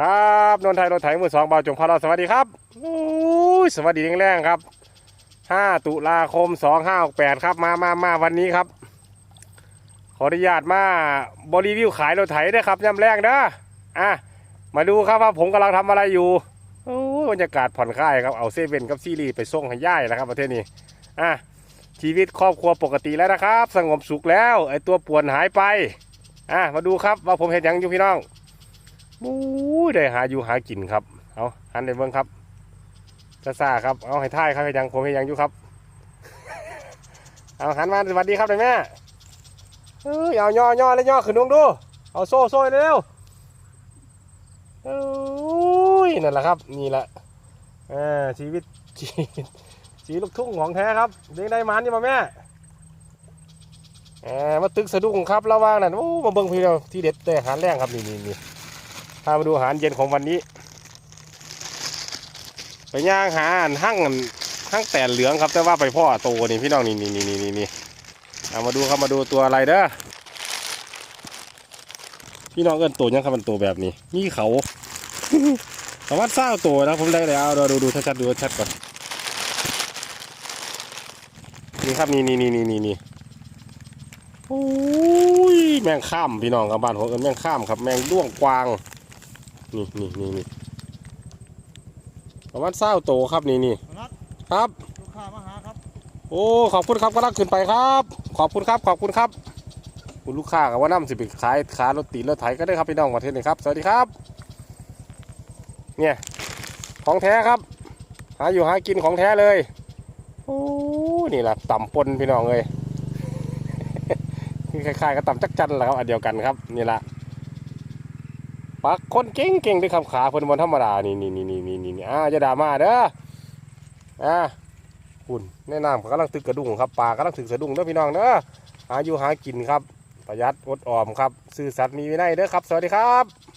ครับนนทไทยรถไถมือสองเบาจงพาเราสวัสดีครับอู้ยสวัสดีแรงๆครับ5ตุลาคม2568ครับมามามาวันนี้ครับ ขออนุญาตมาบริวิวขายรถไถด้วยครับย่ำแรงเด้ออะมาดูครับว่าผมกำลังทำอะไรอยู่โอ้บรรยากาศผ่อนคลายครับเอาเซเว่นกับซีรีส์ไปส่งให้ย่ายนะครับ ประเทศนี้อะชีวิตครอบครัวปกติแล้วนะครับ สงบสุขแล้วไอตัวป่วนหายไปอะมาดูครับว่าผมเห็นยังอยู่พี่น้อง อู้ยได้หาอยู่หากินครับ เอาหันไปเบิ่งครับซาซาครับ เอาให้ท่ายครับให้ยังผมให้ยังอยู่ครับ เอาหันมาสวัสดีครับนายแม่เอ้ยเอาย่อย่อแล้วย่อขึ้นดวงดู เอาโซ่โซ่เร็วโอ้ยนั่นแหละครับ นี่แหละเออชีวิตชีวิตชีลูกทุ่งของแท้ครับเลี้ยงได้มันนี่มาแม่เออมาตึกสะดุ้งครับระว่างนั่นโอ้มาเบิ่งพี่เราที่เด็ดแต่หาแรงครับนี่นี่นี่ พามาดูอาหารเย็นของวันนี้ ไปย่างหาอาหั่งหั่งแต่เหลืองครับ แต่ว่าไปพ่อโตนี่พี่น้องนี่นี่นี่นี่นี่เอามาดูครับมาดูตัวอะไรเด้อพี่น้องเอิ้นตัวยังครับมันตัวแบบนี้มีเขาสามารถสร้างตัวนะผมได้เลยเอาดูดูดูชัดๆดูชัดก่อนนี่ครับนี่นี่นี่นี่นี่นี่โอ้ยแมงข้ามพี่น้องกับบ้านผมเอินแมงข้ามครับ แมงด้วงกวาง นี่นี่นี่นี่ประมาณเศร้าโตครับนี่นี่นัดครับ ลูกค้ามาหาครับโอ้ขอบคุณครับก็รักขึ้นไปครับ ขอบคุณครับ ขอบคุณครับ คุณลูกค้ากับว่าน้ำสิไปขายขารถตีรถไถก็ได้ครับพี่น้องประเทศนี้ครับ สวัสดีครับ เนี่ยของแท้ครับ หาอยู่หากินของแท้เลยโอ้นี่แหละต่ำปนพี่น้องเลยคล้ายๆกับต่ำจักจันแหละครับอันเดียวกันครับ นี่แหละ ปักคนเก่งเก่งด้วยคำขาเพิ่นบนธรรมดานี่นี่นี่นี่นี่นี่อ่าจะด่ามาเด้ออ่าคุณแนะนำกำลังตึกกระดุงครับปลากำลังถึกสะดุ้งเด้อพี่น้องเด้อหาอยู่หากินครับ ประหยัดอดออมครับ ซื่อสัตย์มีวินัยเด้อครับ สวัสดีครับ